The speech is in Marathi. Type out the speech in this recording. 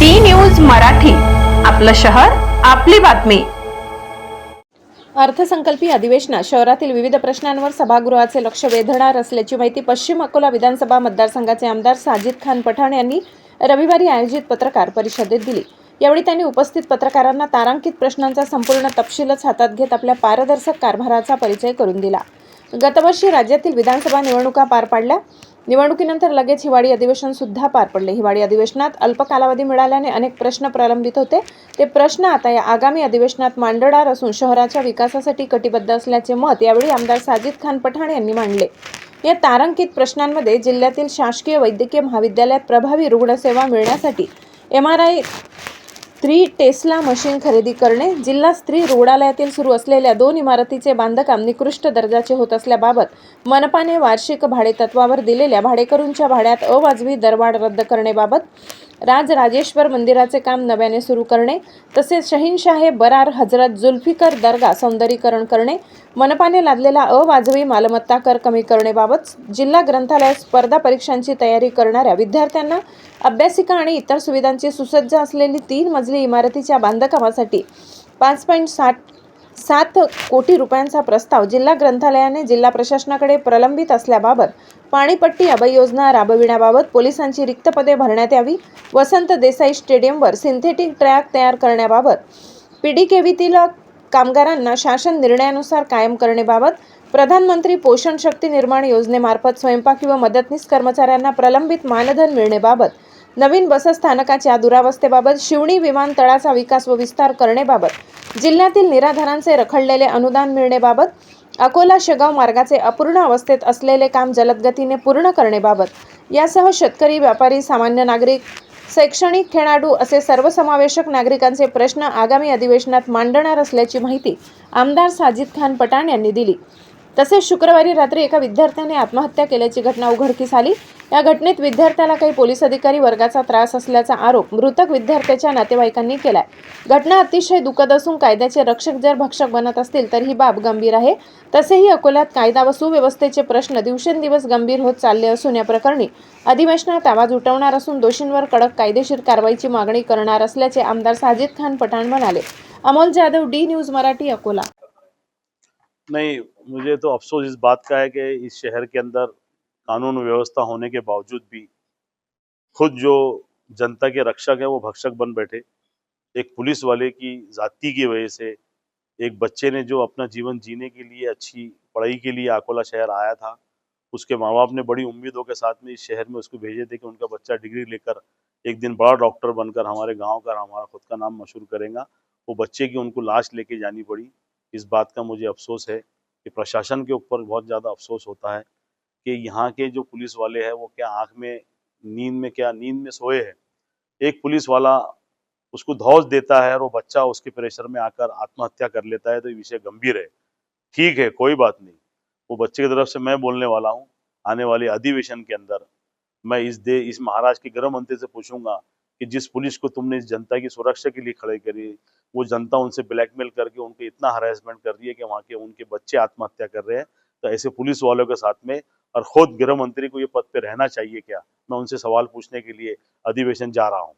डी न्यूज मराठी आपलं शहर आपली बातमी. अर्थसंकल्पीय अधिवेशनात शहरातील विविध प्रश्नांवर सभागृहाचे लक्ष वेधणार असल्याची माहिती पश्चिम अकोला विधानसभा मतदारसंघाचे आमदार साजिद खान पठाण यांनी रविवारी आयोजित पत्रकार परिषदेत दिली. यावेळी त्यांनी उपस्थित पत्रकारांना तारांकित प्रश्नांचा संपूर्ण तपशीलच हातात घेत आपल्या पारदर्शक कारभाराचा परिचय करून दिला. गतवर्षी राज्यातील विधानसभा निवडणुका पार पाडल्या. निवडणुकीनंतर लगेच हिवाळी अधिवेशन सुद्धा पार पडले. हिवाळी अधिवेशनात अल्प कालावधी मिळाल्याने अनेक प्रश्न प्रलंबित होते. ते प्रश्न आता या आगामी अधिवेशनात मांडणार असून शहराच्या विकासासाठी कटिबद्ध असल्याचे मत यावेळी आमदार साजिद खान पठाण यांनी मांडले. या तारांकित प्रश्नांमध्ये जिल्ह्यातील शासकीय वैद्यकीय महाविद्यालयात प्रभावी रुग्णसेवा मिळण्यासाठी M R I three Tesla machine खरेदी करणे जिल्हा स्त्री रुग्णालयातील सुरू असलेल्या दोन इमारतीचे बांधकाम निकृष्ट दर्जाचे होत असल्याबाबत मनपाने वार्षिक भाडेतत्वावर दिलेल्या भाडेकरूंच्या भाड्यात अवाजवी दरवाढ रद्द करण्याबाबत राज राजेश्वर मंदिराचे काम नव्याने सुरू करणे तसेच शहीनशाहे बरार हजरत जुल्फिकर दर्गा सौंदर्यीकरण करणे मनपाने लादलेला अवाजवी मालमत्ता कर कमी करणेबाबत जिल्हा ग्रंथालय स्पर्धा परीक्षांची तयारी करणाऱ्या विद्यार्थ्यांना अभ्यासिका आणि इतर सुविधांची सुसज्ज असलेली तीन मजली इमारतीच्या बांधकामासाठी पाच पॉईंट साठ सात कोटी रुपयांचा प्रस्ताव जिल्हा ग्रंथालयाने जिल्हा प्रशासनाकडे प्रलंबित असल्याबाबत पाणीपट्टी अभय योजना राबविण्याबाबत पोलिसांची रिक्त पदे भरण्यात यावी वसंत देसाई स्टेडियमवर सिंथेटिक ट्रॅक तयार करण्याबाबत पीडीकेव्हीतील कामगारांना शासन निर्णयानुसार कायम करणेबाबत प्रधानमंत्री पोषण शक्ती निर्माण योजनेमार्फत स्वयंपाक व मदतनीस कर्मचाऱ्यांना प्रलंबित मानधन मिळणेबाबत नवीन बसस्थानकाच्या दुरावस्थेबाबत शिवणी विमानतळाचा विकास व विस्तार करणेबाबत जिल्ह्यातील निराधारांचे रखडलेले अनुदान मिळणेबाबत अकोला शेगाव मार्गाचे अपूर्ण अवस्थेत असलेले काम जलदगतीने पूर्ण करणेबाबत यासह शेतकरी व्यापारी सामान्य नागरिक शैक्षणिक खेळाडू असे सर्वसमावेशक नागरिकांचे प्रश्न आगामी अधिवेशनात मांडणार असल्याची माहिती आमदार साजिद खान पठाण यांनी दिली. तसेच शुक्रवारी रात्री एका विद्यार्थ्याने आत्महत्या केल्याची घटना उघडकीस आली. या घटनेत विद्यार्थ्याला काही पोलीस अधिकारी वर्गाचा त्रास असल्याचा आरोप मृतक विद्यार्थ्याच्या नातेवाईकांनी केलाय. घटना अतिशय दुःखद असून कायद्याचे रक्षक जर भक्षक बनत असतील तर ही बाब गंभीर आहे. तसेही अकोल्यात कायदा व सुव्यवस्थेचे प्रश्न दिवसेंदिवस गंभीर होत चालले असून या प्रकरणी अधिवेशनात आवाज उठवणार असून दोषींवर कडक कायदेशीर कारवाईची मागणी करणार असल्याचे आमदार साजिद खान पठाण म्हणाले. Amol Jadhav D news Marathi Akola. नहीं मुझे तो अफसोस इस बात का है कि इस शहर के अंदर कानून व्यवस्था होने के बावजूद भी खुद जो जनता के रक्षक है, वो भक्षक बन बैठे। एक पुलिस वाले की जाति की वजह से एक बच्चे ने जो अपना जीवन जीने के लिए अच्छी पढ़ाई के लिए अकोला शहर आया था, उसके माँ बाप ने बड़ी उम्मीदों के साथ में इस शहर में उसको भेजे थे कि उनका बच्चा डिग्री लेकर एक दिन बड़ा डॉक्टर बनकर हमारे गाँव का, हमारा खुद का नाम मशहूर करेगा। वो बच्चे की उनको लाश लेके जानी पड़ी। इस बात का मुझे अफसोस है कि प्रशासन के ऊपर बहुत ज़्यादा अफसोस होता है। कि यहाँ के जो पुलिस वाले हैं, वो क्या आँख में, नींद में क्या, नींद में सोए हैं? एक पुलिस वाला उसको धौस देता है और वो बच्चा उसके प्रेशर में आकर आत्महत्या कर लेता है तो ये विषय गंभीर है। ठीक है, कोई बात नहीं। वो बच्चे की तरफ़ से मैं बोलने वाला हूँ, आने वाले अधिवेशन के अंदर मैं इस दे, इस महाराज के गृह मंत्री से पूछूँगा कि जिस पुलिस को तुमने जनता की सुरक्षा के लिए खड़े करी, वो जनता उनसे ब्लैकमेल करके उनको इतना हरासमेंट कर रही है कि वहाँ के उनके बच्चे आत्महत्या कर रहे हैं तो ऐसे पुलिस वालों के साथ में और खुद गृह मंत्री को ये पद पे रहना चाहिए क्या? मैं उनसे सवाल पूछने के लिए अधिवेशन जा रहा हूँ।